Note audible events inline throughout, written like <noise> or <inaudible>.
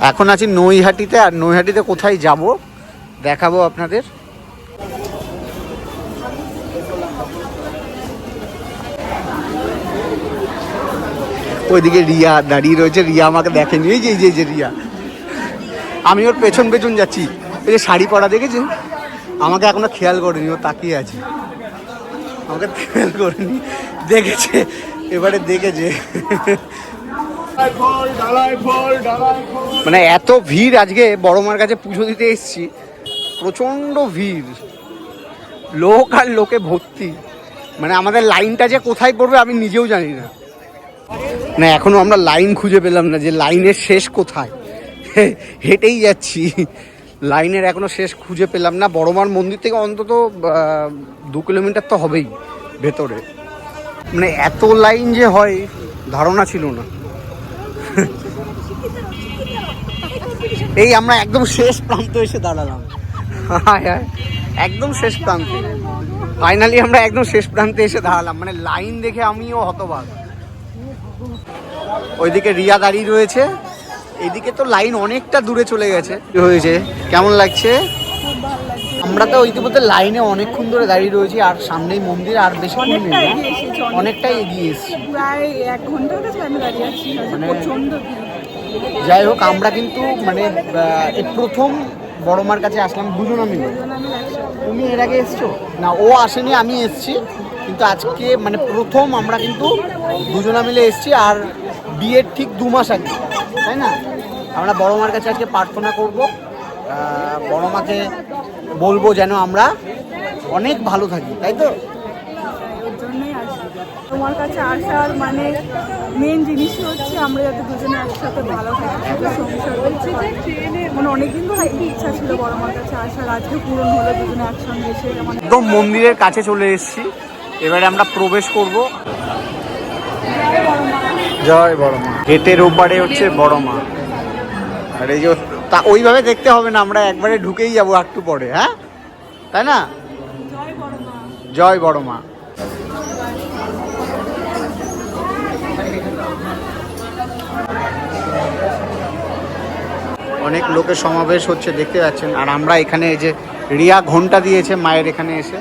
এখন আছি নৈহাটিতে, আর নৈহাটিতে কোথায় যাব দেখাবো আপনাদের। ওইদিকে রিয়া দাঁড়িয়ে রয়েছে। রিয়া আমাকে দেখেনি। এই যে এই যে রিয়া। আমি ওর পেছন পেছন যাচ্ছি। এই যে শাড়ি পরা দেখেছি? আমাকে এখনও খেয়াল করেনি, ও তাকিয়ে আছে। আমাকে খেয়াল করেনি। দেখেছে, এবারে দেখেছে। মানে এত ভিড় আজকে বড় মার কাছে পুজো দিতে এসেছি। প্রচণ্ড ভিড়। লোক আর লোকে ভর্তি। মানে আমাদের লাইনটা যে কোথায় পড়বে আমি নিজেও জানি না। না, এখনও আমরা লাইন খুঁজে পেলাম না যে লাইনের শেষ কোথায়। হেঁটেই যাচ্ছি। লাইনের এখনও শেষ খুঁজে পেলাম না। বড়মার মন্দির থেকে অন্তত দু কিলোমিটার তো হবেই ভেতরে। মানে এত লাইন যে হয়, ধারণা ছিল না। এই আমরা একদম শেষ প্রান্ত এসে দাঁড়ালাম। হায় হায়, একদম শেষ প্রান্তে। ফাইনালি আমরা একদম শেষ প্রান্তে এসে দাঁড়ালাম। মানে লাইন দেখে আমিও হতবাক। ওইদিকে রিয়া দাঁড়িয়ে রয়েছে। এইদিকে তো লাইন অনেকটা দূরে চলে গেছে। হয়েছে? কেমন লাগছে? আমরা তো ইতিমধ্যে লাইনে অনেকক্ষণ ধরে দাঁড়িয়ে রয়েছি আর সামনেই মন্দির আর বেশি অনেকটাই এগিয়ে এসেছি প্রায় এক ঘণ্টার কাছে আমি দাঁড়িয়ে আছি মানে- প্রচণ্ড যাই হোক আমরা কিন্তু মানে প্রথম বড় মার কাছে আসলাম দুজনা মিলে। তুমি এর আগে এসছো? না ও আসেনি আমি এসছি। কিন্তু আজকে মানে প্রথম আমরা কিন্তু দুজনা মিলে এসছি আর বিয়ের ঠিক দু মাস আগে তাই না? আমরা বড় মার কাছে আজকে প্রার্থনা করব। বড় মাকে বলব যেন আমরা অনেক ভালো থাকি তাই তো? ওর জন্যই আসি তোমার কাছে আসার মানে মেন জিনিসই হচ্ছে আমরা যাতে দুজনে একসাথে ভালো থাকি সংসার করছি। মানে অনেকদিন তো হয়তো ইচ্ছা ছিল বড় মার কাছে আসার আজকে পূরণ হলো দুজনে একসঙ্গে এসে মানে একদম মন্দিরের কাছে চলে এসেছি। এবারে আমরা প্রবেশ করব। জয় বড় মা। গেটের ওপারে হচ্ছে বড় মা। আর এই যে তা ওইভাবে দেখতে হবে না, আমরা একবারে ঢুকেই যাব একটু পরে হ্যাঁ? তাই না? জয় বড় মা। অনেক লোকের সমাবেশ হচ্ছে, দেখতে পাচ্ছেন। আর আমরা এখানে এই যে রিয়া ঘণ্টা দিয়েছে, মায়ের এখানে এসে।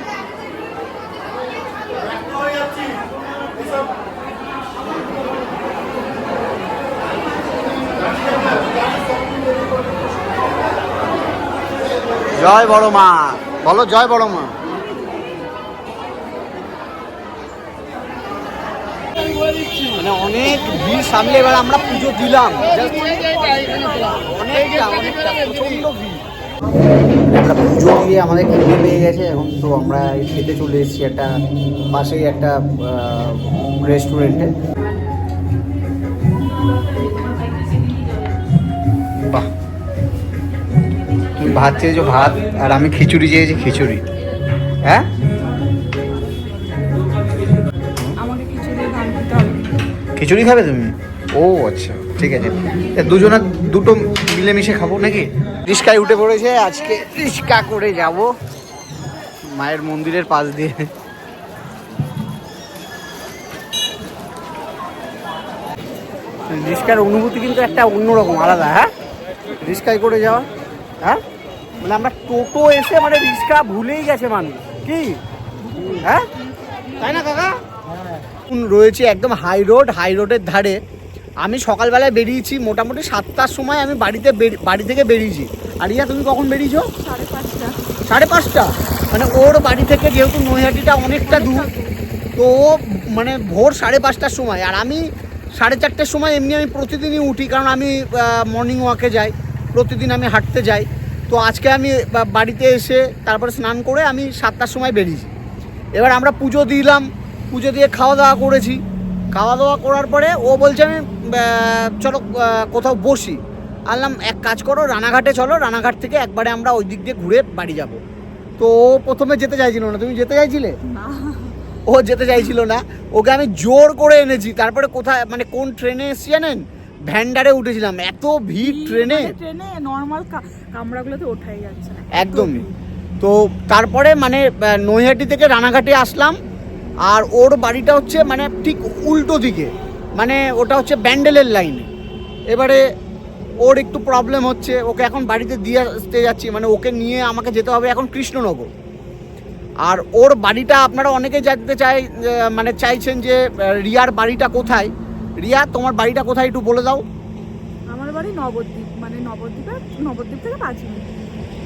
জয় বড় মা। বলো জয় বড় মা। মানে অনেক ভিড় সামলে এবার আমরা পুজো দিলাম। আমরা পুজো দিয়ে আমাদের খেতে পেয়ে গেছে এখন তো আমরা খেতে চলে এসেছি একটা পাশেই একটা রেস্টুরেন্টে ভাত চেয়েছো ভাত আর আমি খিচুড়ি চেয়েছি খিচুড়ি। হ্যাঁ? খিচুড়ি খাবে তুমি? ও আচ্ছা ঠিক আছে। এ দুজনে দুটো মিলেমিশে খাব নাকি? রিস্কায় উঠে পড়েছে আজকে রিস্কা করে যাব। মায়ের মন্দিরের পাশ দিয়ে। রিস্কার অনুভূতি কিন্তু একটা অন্যরকম আলাদা হ্যাঁ? রিস্কায় করে যাওয়া হ্যাঁ? মানে আমরা টোটো এসে মানে রিক্সা ভুলেই গেছে মানুষ। কি? হ্যাঁ? তাই না কাকা? এখন রয়েছে একদম হাই রোড হাই রোডের ধারে। আমি সকালবেলায় বেরিয়েছি মোটামুটি সাতটার সময় আমি বাড়িতে বাড়ি থেকে বেরিয়েছি। আর ইয়া তুমি কখন বেরিয়েছো? সাড়ে পাঁচটা। সাড়ে পাঁচটা? মানে ওর বাড়ি থেকে যেহেতু নৈহাটিটা অনেকটা দূর তো মানে ভোর সাড়ে পাঁচটার সময়। আর আমি সাড়ে চারটের সময় এমনি আমি প্রতিদিনই উঠি কারণ আমি মর্নিং ওয়াকে যাই। প্রতিদিন আমি হাঁটতে যাই। তো আজকে আমি বাড়িতে এসে তারপরে স্নান করে আমি সাতটার সময় বেরিয়েছি। এবার আমরা পুজো দিলাম পুজো দিয়ে খাওয়া দাওয়া করেছি। খাওয়া দাওয়া করার পরে ও বলছে আমি চলো কোথাও বসি। আনলাম এক কাজ করো রানাঘাটে চলো রানাঘাট থেকে একবারে আমরা ওই দিক দিয়ে ঘুরে বাড়ি যাব। তো ও প্রথমে যেতে চাইছিল না তুমি যেতে চাইছিলে? ও যেতে চাইছিল না। ওকে আমি জোর করে এনেছি তারপরে কোথায় মানে কোন ট্রেনে এসছি জানেন? ভ্যান্ডারে উঠেছিলাম এত ভিড় ট্রেনে। মানে ট্রেনে নর্মাল কামরাগুলোতে ওঠাই যাচ্ছে একদমই। তো তারপরে মানে নৈহাটি থেকে রানাঘাটে আসলাম আর ওর বাড়িটা হচ্ছে মানে ঠিক উল্টো দিকে মানে ওটা হচ্ছে ব্যান্ডেলের লাইনে এবারে ওর একটু প্রবলেম হচ্ছে ওকে এখন বাড়িতে দিয়ে আসতে যাচ্ছি মানে ওকে নিয়ে আমাকে যেতে হবে এখন কৃষ্ণনগর। আর ওর বাড়িটা আপনারা অনেকে জানতে চাই মানে চাইছেন যে রিয়ার বাড়িটা কোথায়? রিয়া তোমার বাড়িটা কোথায় একটু বলে দাও। আমার বাড়ি নবদ্বীপ মানে নবদ্বীপে নবদ্বীপ থেকে পাঁচ মিনিট।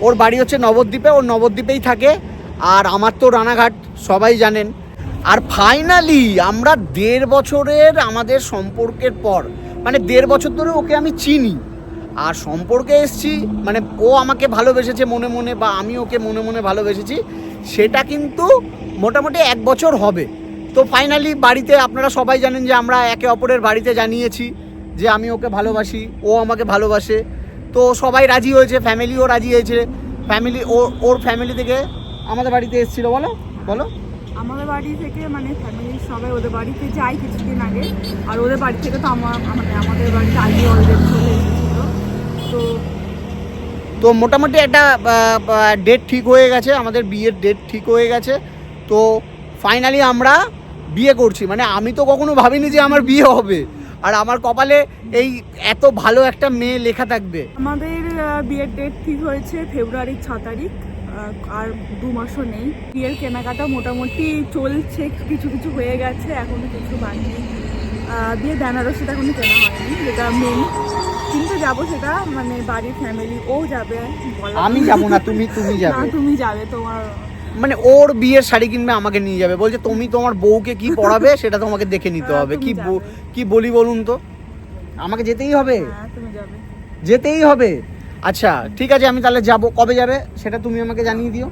ওর বাড়ি হচ্ছে নবদ্বীপে ওর নবদ্বীপেই থাকে। আর আমার তো রানাঘাট সবাই জানেন। আর ফাইনালি আমরা দেড় বছরের আমাদের সম্পর্কের পর মানে দেড় বছর ধরে ওকে আমি চিনি। আর সম্পর্কে এসছি মানে ও আমাকে ভালোবেসেছে মনে মনে বা আমি ওকে মনে মনে ভালোবেসেছি সেটা কিন্তু মোটামুটি এক বছর হবে। তো ফাইনালি বাড়িতে আপনারা সবাই জানেন যে আমরা একে অপরের বাড়িতে জানিয়েছি যে আমি ওকে ভালোবাসি ও আমাকে ভালোবাসে। তো সবাই রাজি হয়েছে ফ্যামিলিও রাজি হয়েছে। ফ্যামিলি ও ওর ফ্যামিলি থেকে আমাদের বাড়িতে এসেছিল বলো বলো। আমাদের বাড়ি থেকে মানে ফ্যামিলির সবাই ওদের বাড়িতে যাই কিছুদিন আগে। আর ওদের বাড়ি থেকে তো আমার মানে আমাদের বাড়িতে আগে অলরেডি চলে এসেছিল। তো তো মোটামুটি একটা ডেট ঠিক হয়ে গেছে আমাদের বিয়ের ডেট ঠিক হয়ে গেছে। তো ফাইনালি আমরা বিয়ে করছি। মানে আমি তো কখনো ভাবিনি যে আমার বিয়ে হবে। আর আমার কপালে এই এত ভালো একটা মেয়ে লেখা থাকবে। আমাদের বিয়ের ডেট ঠিক হয়েছে ফেব্রুয়ারির ছ তারিখ। আর দু মাসও নেই। বিয়ের কেনাকাটা মোটামুটি চলছে কিছু কিছু হয়ে গেছে এখনও কিছু বাকি। বিয়ে বেনারসিটা এখনও কেনা হয়নি যেটা মেন কিনতে যাব সেটা মানে বাড়ির ফ্যামিলি ও যাবে আমি যাব না তুমি তুমি <laughs> যাবে। তুমি যাবে তোমার মানে ওর বিয়ের শাড়ি কিনবে আমাকে নিয়ে যাবে। বলছে তুমি তোমার বউকে কি পড়াবে <laughs> সেটা তোমাকে দেখে নিতে হ্যাঁ, হবে। কি কি বলি বলুন তো? আমাকে যেতেই হবে। হ্যাঁ যেতেই হবে। আচ্ছা ঠিক আছে আমি তাহলে যাব। কবে যাবে সেটা তুমি আমাকে জানিয়ে দিও।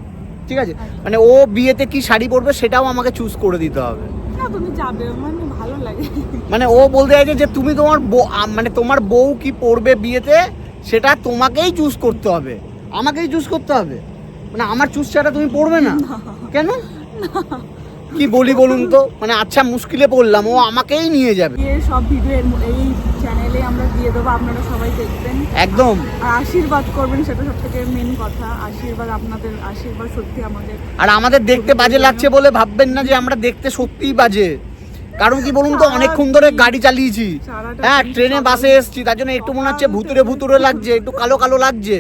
ঠিক আছে? মানে ও বিয়েতে কি শাড়ি পরবে সেটাও আমাকে চুজ করে দিতে হবে। না তুমি যাবে। মানে ভালো লাগে। মানে ও বলতে চাইছে যে তুমি তোমার মানে তোমার বউ কি পরবে বিয়েতে সেটা তোমাকেই চুজ করতে হবে। আমাকেই চুজ করতে হবে। মানে আমার চুজ ছাড়া তুমি পড়বে না? কেন? কি বলি বলুন তো? মানে আচ্ছা মুশকিলে পড়লাম ও আমাকেই নিয়ে যাবে। সব ভিডিও এই চ্যানেলে আমরা দিয়ে দেবো আপনারা সবাই দেখবেন। একদম। আর আশীর্বাদ করবেন সেটা সব থেকে মেন কথা। আশীর্বাদ আপনাদের আশীর্বাদ সত্যি আমাদের। আর আমাদের দেখতে বাজে লাগছে বলে ভাববেন না যে আমরা দেখতে সত্যিই বাজে। কারণ কি বলুন তো অনেকক্ষণ ধরে গাড়ি চালিয়েছি। হ্যাঁ ট্রেনে বাসে এসছি তার জন্য একটু মনে হচ্ছে ভুতুরে ভুতুরে লাগছে একটু কালো কালো লাগছে।